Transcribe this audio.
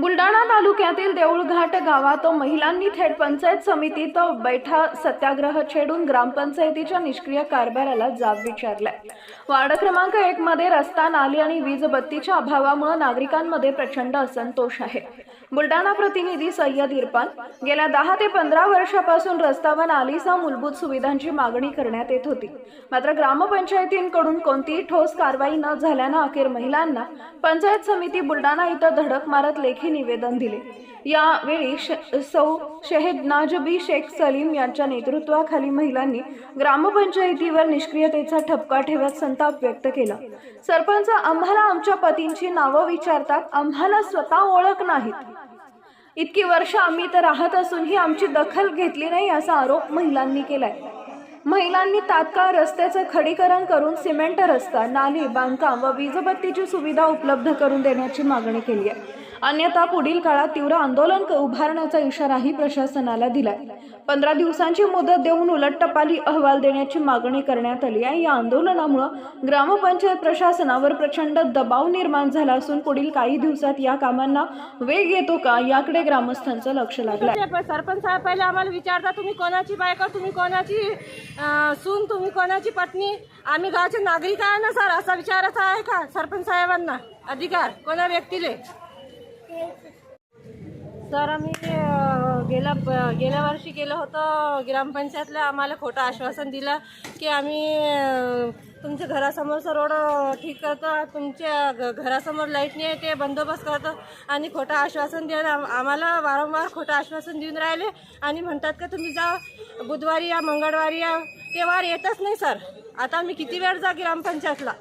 बुलडाणा तालुक्यातील देऊळघाट गावात महिलांनी थेट पंचायत समितीत बैठा सत्याग्रह छेडून ग्रामपंचायतीच्या निष्क्रिय कारभाराला जाब विचारलाय. वार्ड क्रमांक एक मध्ये रस्ता नाली आणि वीज बत्तीच्या अभावामुळे नागरिकांमध्ये प्रचंड असंतोष आहे. बुलडाणा प्रतिनिधी सय्यद इरफान गेल्या दहा ते पंधरा वर्षापासून रस्ता व नालीसह मूलभूत सुविधांची मागणी करण्यात येत होती. मात्र ग्रामपंचायतींकडून कोणतीही ठोस कारवाई न झाल्यानं अखेर महिलांना पंचायत समिती बुलडाणा इथं धडक मारत लेखी निवेदन दिले. यावेळी सौ शहीद नाजबी शेख सलीम यांच्या नेतृत्वाखाली महिलांनी ग्रामपंचायतीवर निष्क्रियतेचा ठपका ठेवत संताप व्यक्त केला. सरपंच आम्हाला आमच्या पतींची नावं विचारतात आम्हाला स्वतः ओळख नाहीत. इतकी वर्ष आम्ही तर राहत असूनही आमची दखल घेतली नाही असा आरोप महिलांनी केलाय. महिलांनी तात्काळ रस्त्याचं खडीकरण करून सिमेंट रस्ता नाली बांधकाम व वीजबत्तीची सुविधा उपलब्ध करून देण्याची मागणी केली आहे. अन्यथा पुढील काळात तीव्र आंदोलन क- उभारण्याचा इशाराही प्रशासनाला दिलाय. पंधरा दिवसांची मुदत देऊन उलटटपाली अहवाल देण्याची मागणी करण्यात आली आहे. या आंदोलनामुळे ग्रामपंचायत प्रशासनावर प्रचंड दबाव निर्माण झाला असून पुढील काही दिवसात या कामांना वेग येतो का याकडे ग्रामस्थांचं लक्ष लागलं सरपंच साहेब पहिले आम्हाला विचारता तुम्ही कोणाची बायको? तुम्ही कोणाची सून? तुम्ही कोणाची पत्नी? आम्ही गावचे नागरिक आहे ना सर? असा विचारायचा आहे का सरपंच साहेबांना? अधिकार? कोणा व्यक्तीले? सर आम्ही गेल्या गेल्या वर्षी गेलो होतो ग्रामपंचायतला. आम्हाला खोटं आश्वासन दिलं की आम्ही तुमच्या घरासमोरचा रोड ठीक करतो. तुमच्या घ- घरासमोर लाइट नाही आहे ते बंदोबस्त करतो. आणि खोटं आश्वासन देऊन आम्हाला वारंवार खोटं आश्वासन देऊन राहिले. आणि म्हणतात का तुम्ही जा बुधवारी या मंगळवारी या. ते वार येतच नाही सर. आता आम्ही किती वेळ जा ग्रामपंचायतला?